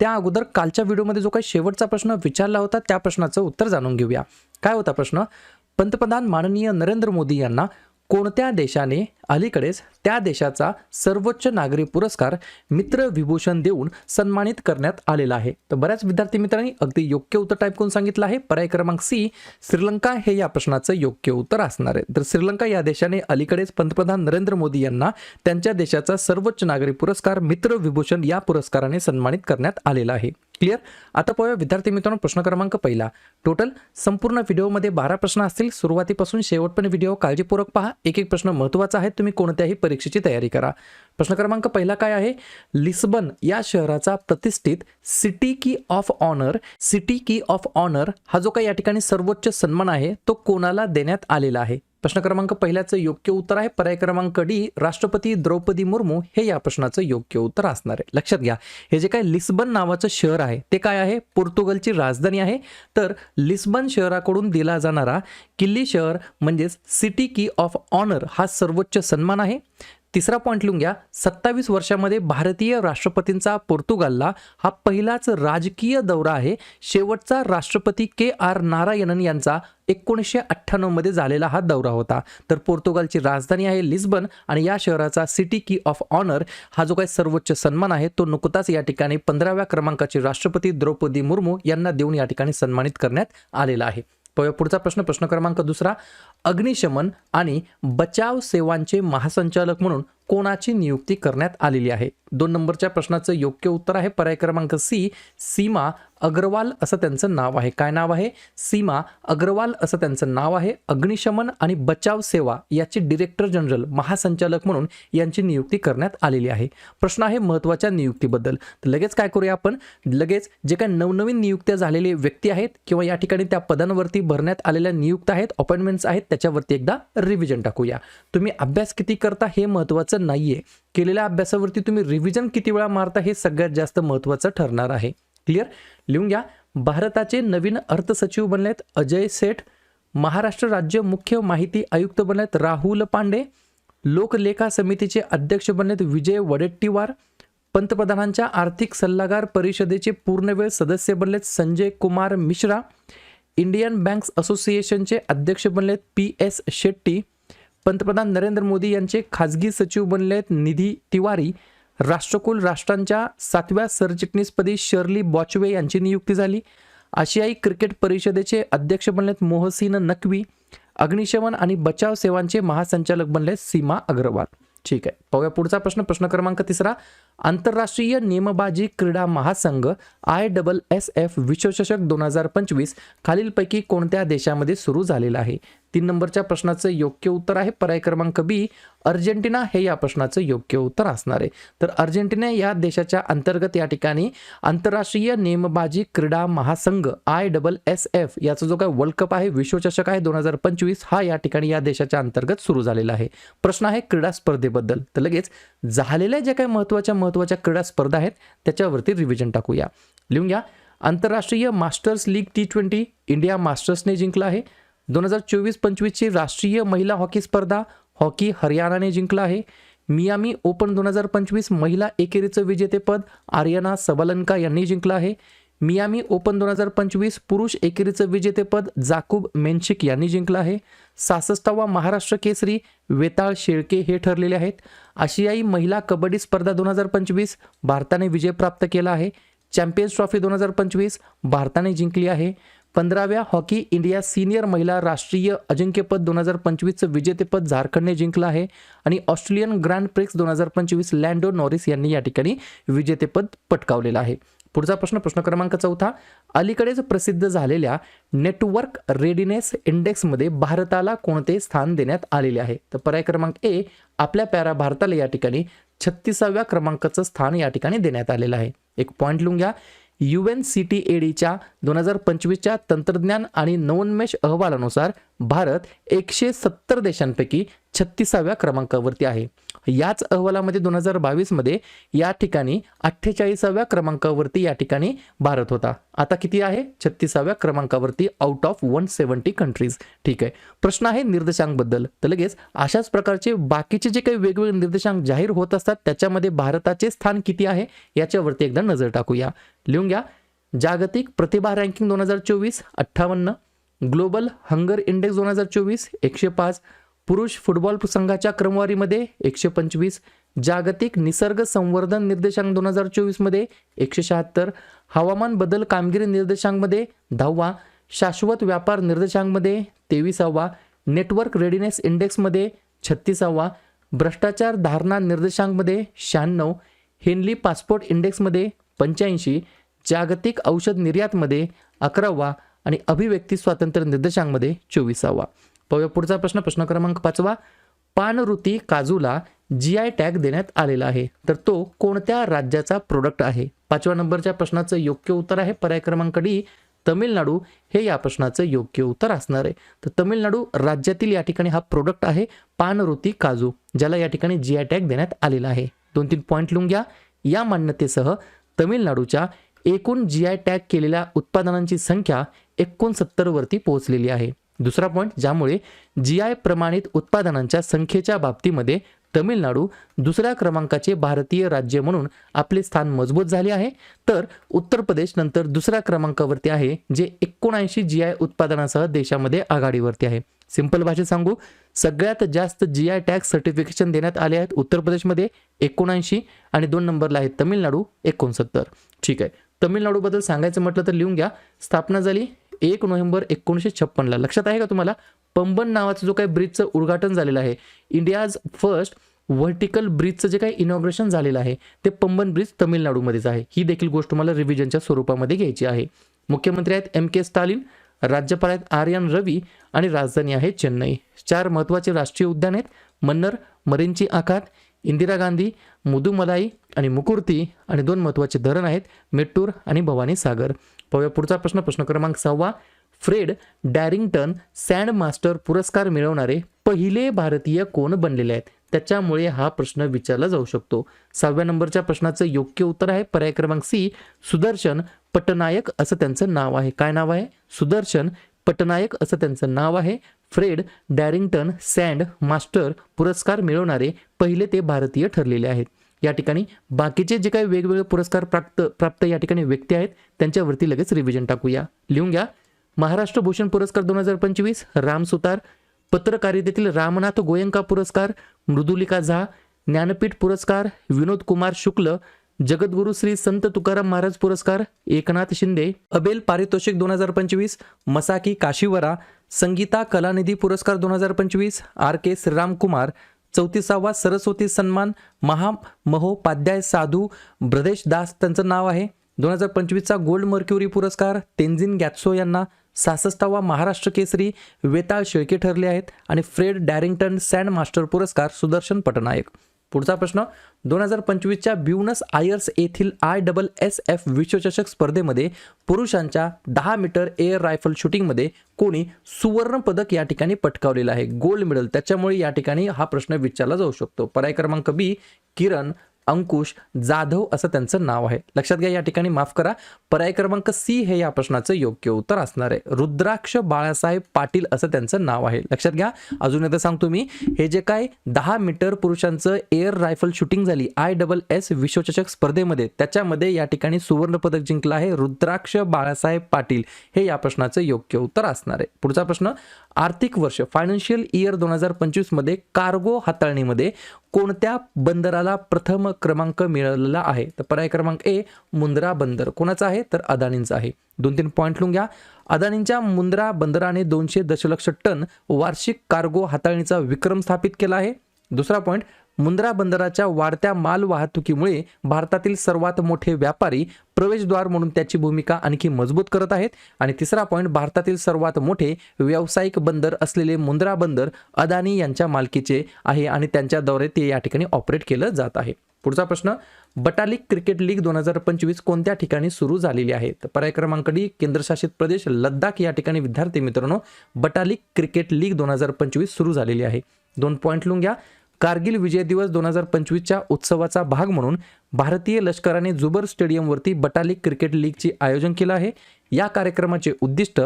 त्या अगोदर कालच्या व्हिडिओमध्ये जो काही शेवटचा प्रश्न विचारला होता त्या प्रश्नाचं उत्तर जाणून घेऊया. काय होता प्रश्न? पंतप्रधान माननीय नरेंद्र मोदी यांना कोणत्या देशाने अलीकडेच त्या देशाचा सर्वोच्च नागरी पुरस्कार मित्र विभूषण देऊन सन्मानित करण्यात आलेला आहे. तर बऱ्याच विद्यार्थी मित्रांनी अगदी योग्य उत्तर टाईप करून सांगितलं आहे. पर्याय क्रमांक सी श्रीलंका हे या प्रश्नाचं योग्य उत्तर असणार आहे. तर श्रीलंका या देशाने अलीकडेच पंतप्रधान नरेंद्र मोदी यांना त्यांच्या देशाचा सर्वोच्च नागरी पुरस्कार मित्र विभूषण या पुरस्काराने सन्मानित करण्यात आलेला आहे. क्लिअर आता पाहूया विद्यार्थी मित्रांनो प्रश्न क्रमांक पहिला. टोटल संपूर्ण व्हिडिओमध्ये बारा प्रश्न असतील. सुरुवातीपासून शेवटपर्यंत व्हिडिओ काळजीपूर्वक पहा. एक एक प्रश्न महत्त्वाचा आहे तुम्ही कोणत्याही परीक्षेची तयारी करा. प्रश्न क्रमांक पहिला काय आहे? लिस्बन या शहराचा प्रतिष्ठित city key of honour city key of honour हा जो काही या ठिकाणी सर्वोच्च सन्मान आहे तो कोणाला देण्यात आलेला आहे? प्रश्न क्रमांक पहिल्याचं योग्य उत्तर आहे. पर्याय क्रमांक डी राष्ट्रपती द्रौपदी मुर्मू हे या प्रश्नाचं योग्य उत्तर असणार आहे. लक्षात घ्या हे जे काय लिस्बन नावाचं शहर आहे ते काय आहे? पोर्तुगलची राजधानी आहे. तर लिस्बन शहराकडून दिला जाणारा किल्ली शहर म्हणजेच सिटी की ऑफ ऑनर हा सर्वोच्च सन्मान आहे. तिसरा पॉईंट लिहून घ्या. सत्तावीस वर्षामध्ये भारतीय राष्ट्रपतींचा पोर्तुगालला हा पहिलाच राजकीय दौरा आहे. शेवटचा राष्ट्रपती के आर नारायणन यांचा एकोणीसशे अठ्ठ्याण्णवमध्ये झालेला हा दौरा होता. तर पोर्तुगालची राजधानी आहे लिस्बन आणि या शहराचा सिटी की ऑफ ऑनर हा जो काही सर्वोच्च सन्मान आहे तो नुकताच या ठिकाणी पंधराव्या क्रमांकाचे राष्ट्रपती द्रौपदी मुर्मू यांना देऊन या ठिकाणी सन्मानित करण्यात आलेला आहे. पुढचा प्रश्न प्रश्न क्रमांक दुसरा अग्निशमन आणि बचाव सेवांचे महासंचालक म्हणून कोणाची नियुक्ती करण्यात आलेली आहे? दोन नंबरच्या प्रश्नाचं योग्य उत्तर आहे. पर्याय क्रमांक सी सीमा अग्रवाल असं त्यांचं नाव आहे. काय नाव आहे? सीमा अग्रवाल असं त्यांचं नाव आहे. अग्निशमन आणि बचाव सेवा याचे डिरेक्टर जनरल महासंचालक म्हणून यांची नियुक्ती करण्यात आलेली आहे. प्रश्न आहे महत्त्वाच्या नियुक्तीबद्दल. तर लगेच काय करूया आपण? लगेच जे काय नवनवीन नियुक्त्या झालेले व्यक्ती आहेत किंवा या ठिकाणी त्या पदांवरती भरण्यात आलेल्या नियुक्त आहेत अपॉइंटमेंट्स आहेत त्याच्यावरती एकदा रिव्हिजन टाकूया. तुम्ही अभ्यास किती करता हे महत्त्वाचं नाहीये. केलेल्या अभ्यासावरती तुम्ही रिव्हिजन किती वेळा मारता हे सगळ्यात जास्त महत्त्वाचं ठरणार आहे. क्लिअर लिहून घ्या. भारताचे नवीन अर्थसचिव बनलेत अजय सेठ. महाराष्ट्र राज्य मुख्य माहिती आयुक्त बनलेत राहुल पांडे. लोकलेखा समितीचे अध्यक्ष बनलेत विजय वडेट्टीवार. पंतप्रधानांच्या आर्थिक सल्लागार परिषदेचे पूर्णवेळ सदस्य बनलेत संजय कुमार मिश्रा. इंडियन बँक्स असोसिएशनचे अध्यक्ष बनलेत पी एस शेट्टी. पंतप्रधान नरेंद्र मोदी यांचे खाजगी सचिव बनलेत निधी तिवारी. राष्ट्रकुल राष्ट्रांच्या सातव्या सरचिटणीसपदी शर्ली बॉचवे यांची नियुक्ती झाली. आशियाई क्रिकेट परिषदेचे अध्यक्ष बनलेत मोहसिन नकवी अग्निशमन आणि बचाव सेवांचे महासंचालक बनले सीमा अग्रवाल. ठीक आहे. पाहूया पुढचा प्रश्न प्रश्न क्रमांक तिसरा. आंतरराष्ट्रीय नेमबाजी क्रीडा महासंघ आय डबल एस एफ विश्वचषक दोन हजार पंचवीस खालीलपैकी कोणत्या देशामध्ये सुरू झालेला आहे? तीन नंबरच्या प्रश्नाचं योग्य उत्तर आहे पर्याय क्रमांक बी. अर्जेंटिना हे या प्रश्नाचं योग्य उत्तर असणार आहे. तर अर्जेंटिना या देशाच्या अंतर्गत या ठिकाणी आंतरराष्ट्रीय नेमबाजी क्रीडा महासंघ आय डबल एस एफ याचा जो काय वर्ल्ड कप आहे विश्वचषक आहे दोन हजार पंचवीस हा या ठिकाणी या देशाच्या अंतर्गत सुरू झालेला आहे. प्रश्न आहे क्रीडा स्पर्धेबद्दल. तर लगेच झालेल्या ज्या काही महत्त्वाच्या महत्त्वाच्या क्रीडा स्पर्धा आहेत त्याच्यावरती रिव्हिजन टाकूया. लिहून घ्या. आंतरराष्ट्रीय masters league T twenty India मास्टर्सने जिंकला आहे. दोन हजार चोवीस पंचवीसची राष्ट्रीय महिला हॉकी स्पर्धा हॉकी हरियाणाने जिंकला आहे. मियामी ओपन दोन हजार पंचवीस महिला एकेरीचं विजेतेपद आर्यना सबलंका यांनी जिंकलं आहे. मियामी ओपन दोन हजार पंचवीस पुरुष एकेरीचं विजेतेपद जाकूब मेनशिक यांनी जिंकलं आहे. सासष्टावा महाराष्ट्र केसरी वेताळ शेळके हे ठरलेले आहेत. आशियाई महिला कबड्डी स्पर्धा दोन हजार पंचवीस भारताने विजय प्राप्त केला आहे. चॅम्पियन्स ट्रॉफी दोन हजार पंचवीस भारताने जिंकली आहे. पंधराव्या हॉकी इंडिया सिनियर महिला राष्ट्रीय अजिंक्यपद दोन हजार पंचवीसचं विजेतेपद झारखंडने जिंकलं आहे आणि ऑस्ट्रेलियन ग्रँड प्रिक्स दोन हजार पंचवीस लँडो नॉरिस यांनी या ठिकाणी विजेतेपद पटकावलेलं आहे. पुढचा प्रश्न प्रश्न क्रमांक चौथा. अलीकडेच प्रसिद्ध झालेल्या नेटवर्क रेडिनेस इंडेक्समध्ये भारताला कोणते स्थान देण्यात आलेले आहे? तर पर्याय क्रमांक ए आपल्या प्यारा भारताला या ठिकाणी छत्तीसाव्या क्रमांकाचं स्थान या ठिकाणी देण्यात आलेलं आहे. एक पॉईंट लिहून घ्या. U N C T A डीच्या दोन हजार पंचवीसच्या तंत्रज्ञान आणि नवोन्मेष अहवालानुसार भारत एकशे सत्तर देशांपैकी छत्तीसाव्या क्रमांकावरती आहे. याच अहवालामध्ये दोन हजार बावीसमध्ये या ठिकाणी अठ्ठेचाळीसाव्या क्रमांकावरती या ठिकाणी भारत होता. आता किती आहे? छत्तीसाव्या क्रमांकावरती out of one seventy countries ठीक आहे. प्रश्न आहे निर्देशांकबद्दल. तर लगेच अशाच प्रकारचे बाकीचे जे काही वेगवेगळे निर्देशांक जाहीर होत असतात त्याच्यामध्ये भारताचे स्थान किती आहे? याच्यावरती एकदा नजर टाकूया. लिहून घ्या. जागतिक प्रतिभा रँकिंग दोन हजार चोवीस अठ्ठावन्न ग्लोबल हंगर इंडेक्स दोन हजार चोवीस एकशे पाच पुरुष फुटबॉल संघाच्या क्रमवारीमध्ये एकशे पंचवीस जागतिक निसर्ग संवर्धन निर्देशांक दोन हजार चोवीसमध्ये एकशे शहात्तर हवामान बदल कामगिरी निर्देशांकमध्ये दहावा शाश्वत व्यापार निर्देशांकमध्ये तेविसावा नेटवर्क रेडिनेस इंडेक्समध्ये छत्तीसावा भ्रष्टाचार धारणा निर्देशांकमध्ये शहाण्णव हेनली पासपोर्ट इंडेक्समध्ये पंच्याऐंशी जागतिक औषध निर्यातमध्ये अकरावा आणि अभिव्यक्ती स्वातंत्र्य निर्देशांमध्ये चोवीसावा. पाहूया पुढचा प्रश्न प्रश्न क्रमांक पाचवा. पानरुती काजूला जी आय टॅग देण्यात आलेला आहे. तर तो कोणत्या राज्याचा प्रोडक्ट आहे? पाचव्या नंबरच्या प्रश्नाचं योग्य उत्तर आहे पर्याय क्रमांक डी. तमिळनाडू. हे या प्रश्नाचं योग्य उत्तर असणार आहे. तर तमिळनाडू राज्यातील या ठिकाणी हा प्रोडक्ट आहे पानरुती काजू ज्याला या ठिकाणी जी आय टॅग देण्यात आलेला आहे. दोन तीन पॉईंट लिहून घ्या. या मान्यतेसह तमिळनाडूच्या एकूण जी आय टॅग केलेल्या उत्पादनांची संख्या एकोणसत्तर वरती पोहोचलेली आहे. दुसरा पॉईंट ज्यामुळे जी आय प्रमाणित उत्पादनांच्या संख्येच्या बाबतीमध्ये तमिळनाडू दुसऱ्या क्रमांकाचे भारतीय राज्य म्हणून आपले स्थान मजबूत झाले आहे. तर उत्तर प्रदेश नंतर दुसऱ्या क्रमांकावरती आहे जे एकोणऐंशी जी आय उत्पादनासह देशामध्ये आघाडीवरती आहे. सिंपल भाषेत सांगू सगळ्यात जास्त जी आय टॅक्स सर्टिफिकेशन देण्यात आले आहेत उत्तर प्रदेशमध्ये एकोणऐंशी आणि दोन नंबरला आहे तमिळनाडू एकोणसत्तर. ठीक आहे. तमिळनाडूबद्दल सांगायचं म्हटलं तर लिहून घ्या. स्थापना झाली एक नोव्हेंबर एकोणीसशे छप्पनला. लक्षात आहे का तुम्हाला? पंबन नावाचं जो काही ब्रिजचं उद्घाटन झालेलं आहे इंडियाज फर्स्ट व्हर्टिकल ब्रिजचं जे काही इनॉग्रेशन झालेलं आहे ते पंबन ब्रिज तमिळनाडूमध्येच आहे. ही देखील गोष्ट मला रिव्हिजनच्या स्वरूपामध्ये घ्यायची आहे. मुख्यमंत्री आहेत एम के स्टालिन राज्यपाल आहेत आर्यन रवी आणि राजधानी आहे चेन्नई. चार महत्त्वाचे राष्ट्रीय उद्यान आहेत मन्नर मरिंची आखात इंदिरा गांधी मुदुमलाई आणि मुकुर्ती आणि दोन महत्त्वाचे धरण आहेत मेट्टूर आणि भवानी सागर. पाहूया पुढचा प्रश्न प्रश्न क्रमांक सहावा. फ्रेड डॅरिंग्टन सँड मास्टर पुरस्कार मिळवणारे पहिले भारतीय कोण बनलेले आहेत? त्याच्यामुळे हा प्रश्न विचारला जाऊ शकतो. सहाव्या नंबरच्या प्रश्नाचं योग्य उत्तर आहे. पर्याय क्रमांक सी सुदर्शन पटनायक असं त्यांचं नाव आहे. काय नाव आहे? सुदर्शन पटनायक असं त्यांचं नाव आहे. फ्रेड डॅरिंग्टन सँड मास्टर पुरस्कार मिळवणारे पहिले ते भारतीय ठरलेले आहेत. या ठिकाणी बाकीचे जे काही वेगवेगळे पुरस्कार प्राप्त प्राप्त या ठिकाणी व्यक्ती आहेत त्यांच्यावरती लगेच रिव्हिजन टाकूया. लिहून घ्या. महाराष्ट्र भूषण पुरस्कार दोन हजार पंचवीस राम सुतार. पत्रकारितेतील रामनाथ गोयंका पुरस्कार मृदुलिका झा. ज्ञानपीठ पुरस्कार विनोद कुमार शुक्ल. जगद्गुरु श्री संत तुकाराम महाराज पुरस्कार एकनाथ शिंदे. अबेल पारितोषिक दोन हजार पंचवीस मसाकी काशीवरा. संगीता कलानिधी पुरस्कार दोन हजार पंचवीस आर के श्रीराम कुमार. चौतीसावा सरस्वती सन्मान महामहोपाध्याय साधू ब्रदेश दास त्यांचं नाव आहे. दोन हजार पंचवीसचा गोल्ड मर्क्युरी पुरस्कार तेंजिन गॅत्सो यांना सहासष्टावा महाराष्ट्र केसरी वेताळ शेळके ठरले आहेत आणि फ्रेड डॅरिंग्टन सँड मास्टर पुरस्कार सुदर्शन पटनायक. पुढचा प्रश्न दोन हजार पंचवीसच्या ब्युनस आयर्स येथील आय डबल एस एफ विश्वचषक स्पर्धेमध्ये पुरुषांच्या दहा मीटर एअर रायफल शूटिंगमध्ये कोणी सुवर्ण पदक या ठिकाणी पटकावलेलं आहे गोल्ड मेडल. त्याच्यामुळे या ठिकाणी हा प्रश्न विचारला जाऊ शकतो. पर्याय क्रमांक बी किरण अंकुश जाधव असं त्यांचं नाव आहे. लक्षात घ्या या ठिकाणी माफ करा. पर्याय क्रमांक सी हे या प्रश्नाचं योग्य उत्तर असणार आहे. रुद्राक्ष बाळासाहेब पाटील असं त्यांचं नाव आहे. लक्षात घ्या. अजून एकदा सांगतो मी हे जे काय दहा मीटर पुरुषांचं एअर रायफल शूटिंग झाली आय डबल एस विश्वचषक स्पर्धेमध्ये त्याच्यामध्ये या ठिकाणी सुवर्ण पदक जिंकलं आहे रुद्राक्ष बाळासाहेब पाटील. हे या प्रश्नाचं योग्य उत्तर असणार आहे. पुढचा प्रश्न आर्थिक वर्ष फायनान्शियल इयर दोन हजार पंचवीसमध्ये कार्गो हाताळणीमध्ये कोणत्या बंदराला प्रथम क्रमांक मिळालेला आहे. तर पर्याय क्रमांक ए मुंद्रा बंदर. कोणाचा आहे? तर अदानींचा आहे. दोन तीन पॉईंट लिहून घ्या. अदानींच्या मुंद्रा बंदराने दोनशे दशलक्ष टन वार्षिक कार्गो हाताळणीचा विक्रम स्थापित केला आहे. दुसरा पॉईंट मुंद्रा बंदराच्या वाढत्या माल वाहतुकीमुळे भारतातील सर्वात मोठे व्यापारी प्रवेशद्वार म्हणून त्याची भूमिका आणखी मजबूत करत आहेत. आणि तिसरा पॉईंट भारतातील सर्वात मोठे व्यावसायिक बंदर असलेले मुंद्रा बंदर अदानी यांच्या मालकीचे आहे आणि त्यांच्याद्वारे ते या ठिकाणी ऑपरेट केलं जात आहे. पुढचा प्रश्न बटालिक क्रिकेट लीग दोन हजार पंचवीस कोणत्या ठिकाणी सुरू झालेली आहे? तर पर्याय क्रमांक डी केंद्रशासित प्रदेश लद्दाख या ठिकाणी विद्यार्थी मित्रांनो बटालिक क्रिकेट लीग दोन हजार पंचवीस सुरू झालेली आहे. दोन पॉईंट लिहून घ्या. कारगिल विजय दिवस दोन हजार पंचवीसच्या उत्सवाचा भाग म्हणून भारतीय लष्कराने जुबर स्टेडियमवरती बटालिक क्रिकेट लीगचे आयोजन केलं आहे. या कार्यक्रमाचे उद्दिष्ट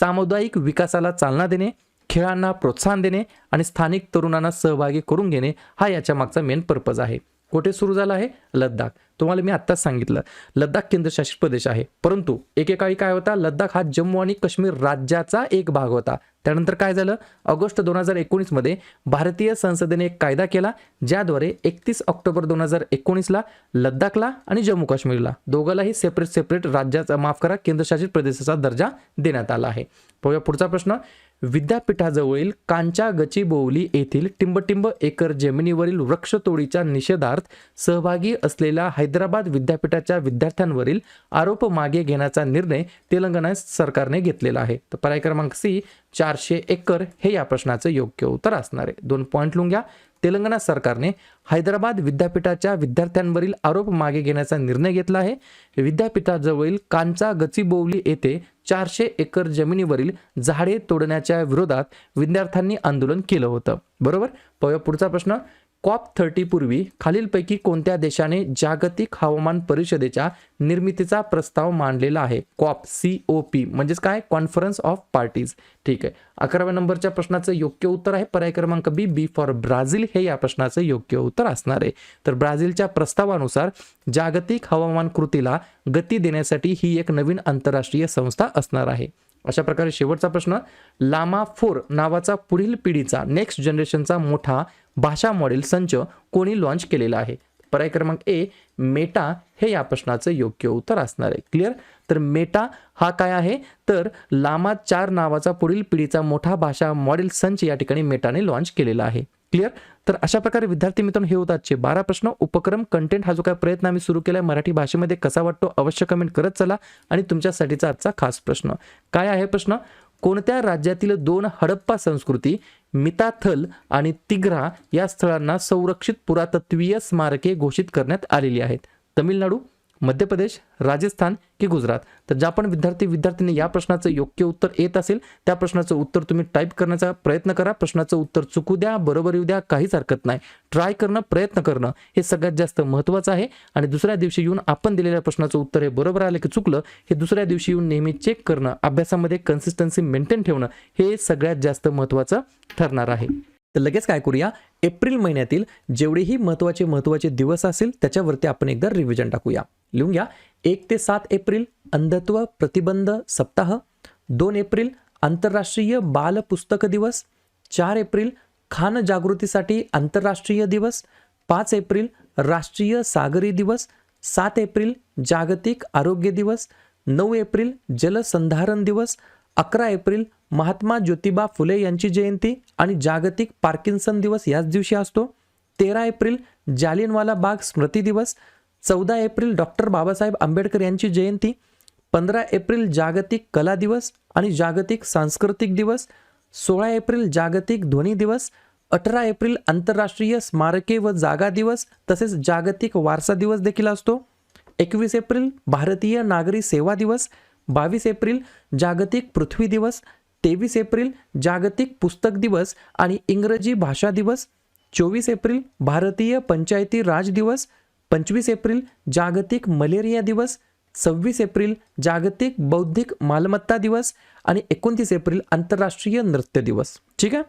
सामुदायिक विकासाला चालना देणे खेळांना प्रोत्साहन देणे आणि स्थानिक तरुणांना सहभागी करून घेणे हा याच्या मागचा मेन पर्पज आहे. कुठे सुरू झाला आहे? लद्दाख. तुम्हाला मी आत्ताच सांगितलं लद्दाख केंद्रशासित प्रदेश आहे. परंतु एकेकाळी काय होता? लद्दाख हा जम्मू आणि काश्मीर राज्याचा एक भाग होता. त्यानंतर काय झालं? ऑगस्ट दोन हजार एकोणीसमध्ये भारतीय संसदेने एक कायदा केला ज्याद्वारे एकतीस ऑक्टोबर दोन हजार एकोणीसला लद्दाखला आणि जम्मू काश्मीरला दोघांलाही सेपरेट सेपरेट राज्याचा माफ करा केंद्रशासित प्रदेशाचा दर्जा देण्यात आला आहे. पुढचा प्रश्न. विद्यापीठाजवळील कांचा गचिबोवली येथील टिंबटिंब एकर जमिनीवरील वृक्षतोडीच्या निषेधार्थ सहभागी असलेल्या हैदराबाद विद्यापीठाच्या विद्यार्थ्यांवरील आरोप मागे घेण्याचा निर्णय तेलंगणा सरकारने घेतलेला आहे. तर पर्याय क्रमांक सी चारशे एकर हे या प्रश्नाचं योग्य उत्तर असणार आहे. दोन पॉईंट लिहून घ्या तेलंगणा सरकारने हैदराबाद विद्यापीठाच्या विद्यार्थ्यांवरील आरोप मागे घेण्याचा निर्णय घेतला आहे. विद्यापीठाजवळील कांचा गचिबोवली येथे चारशे एकर जमिनीवरील झाडे तोडण्याच्या विरोधात विद्यार्थ्यांनी आंदोलन केलं होतं. बरोबर? पाहूया पुढचा प्रश्न. कॉप थर्टीपूर्वी खालीलपैकी कोणत्या देशाने जागतिक हवामान परिषदेच्या निर्मितीचा प्रस्ताव मांडलेला आहे? कॉप सी ओ पी म्हणजेच काय? कॉन्फरन्स ऑफ पार्टीज ठीक आहे. अकराव्या नंबरच्या प्रश्नाचं योग्य उत्तर आहे. पर्याय क्रमांक बी बी फॉर ब्राझील हे या प्रश्नाचं योग्य उत्तर असणार आहे. तर ब्राझीलच्या प्रस्तावानुसार जागतिक हवामान कृतीला गती देण्यासाठी ही एक नवीन आंतरराष्ट्रीय संस्था असणार आहे. अशा प्रकारे शेवटचा प्रश्न लामा फोर नावाचा पुढील पिढीचा नेक्स्ट जनरेशनचा मोठा भाषा मॉडेल संच कोणी लॉन्च केलेला आहे? पर्याय क्रमांक ए मेटा हे या प्रश्नाचं योग्य उत्तर असणार आहे. क्लिअर तर मेटा हा काय आहे? तर लामा चार नावाचा पुढील पिढीचा मोठा भाषा मॉडेल संच या ठिकाणी मेटाने लॉन्च केलेला आहे. क्लिअर तर अशा प्रकारे विद्यार्थी मित्रांनो हे होतात आजचे बारा प्रश्न. उपक्रम कंटेंट हा जो काय प्रयत्न आम्ही सुरू केला आहे मराठी भाषेमध्ये कसा वाटतो? अवश्य कमेंट करत चला. आणि तुमच्यासाठीचा आजचा खास प्रश्न. काय आहे प्रश्न? कोणत्या राज्यातील दोन हडप्पा संस्कृती मिताथल आणि तिग्रा या स्थळांना संरक्षित पुरातत्वीय स्मारके घोषित करण्यात आलेली आहेत? तमिळनाडू मध्य प्रदेश राजस्थान की गुजरात. तर ज्या पण विद्यार्थी विद्यार्थ्यांनी या प्रश्नाचं योग्य उत्तर येत असेल त्या प्रश्नाचं उत्तर तुम्ही टाईप करण्याचा प्रयत्न करा. प्रश्नाचं उत्तर चुकू द्या बरोबर येऊ द्या काहीच हरकत नाही. ट्राय करणं प्रयत्न करणं हे सगळ्यात जास्त महत्त्वाचं आहे. आणि दुसऱ्या दिवशी येऊन आपण दिलेल्या प्रश्नाचं उत्तर हे बरोबर आलं की चुकलं हे दुसऱ्या दिवशी येऊन नेहमी चेक करणं अभ्यासामध्ये कन्सिस्टन्सी मेंटेन ठेवणं हे सगळ्यात जास्त महत्त्वाचं ठरणार आहे. तर लगेच काय करूया? एप्रिल महिन्यातील जेवढेही महत्त्वाचे महत्त्वाचे दिवस असेल त्याच्यावरती आपण एकदा रिव्हिजन टाकूया. लिहून घ्या. एक ते सात एप्रिल अंधत्व प्रतिबंध सप्ताह. दोन एप्रिल आंतरराष्ट्रीय बाल पुस्तक दिवस. चार एप्रिल खान जागृतीसाठी आंतरराष्ट्रीय दिवस. पाच एप्रिल राष्ट्रीय सागरी दिवस. सात एप्रिल जागतिक आरोग्य दिवस. नऊ एप्रिल जलसंधारण दिवस. अकरा एप्रिल महात्मा ज्योतिबा फुले यांची जयंती आणि जागतिक पार्किन्सन दिवस याच दिवशी असतो. तेरा एप्रिल जालियनवाला बाग स्मृती दिवस. चौदा एप्रिल डॉक्टर बाबासाहेब आंबेडकर यांची जयंती पंधरा एप्रिल जागतिक कला दिवस आणि जागतिक सांस्कृतिक दिवस सोळा एप्रिल जागतिक ध्वनी दिवस अठरा एप्रिल आंतरराष्ट्रीय स्मारके व जागा दिवस तसेच जागतिक वारसा दिवस देखील असतो. एकवीस एप्रिल भारतीय नागरी सेवा दिवस बावीस एप्रिल जागतिक पृथ्वी दिवस तेवीस एप्रिल जागतिक पुस्तक दिवस आणि इंग्रजी भाषा दिवस चोवीस एप्रिल भारतीय पंचायती राज दिवस पंचवीस एप्रिल जागतिक मलेरिया दिवस सव्वीस एप्रिल जागतिक बौद्धिक मालमत्ता दिवस आणि एकोणतीस एप्रिल आंतरराष्ट्रीय नृत्य दिवस. ठीक आहे?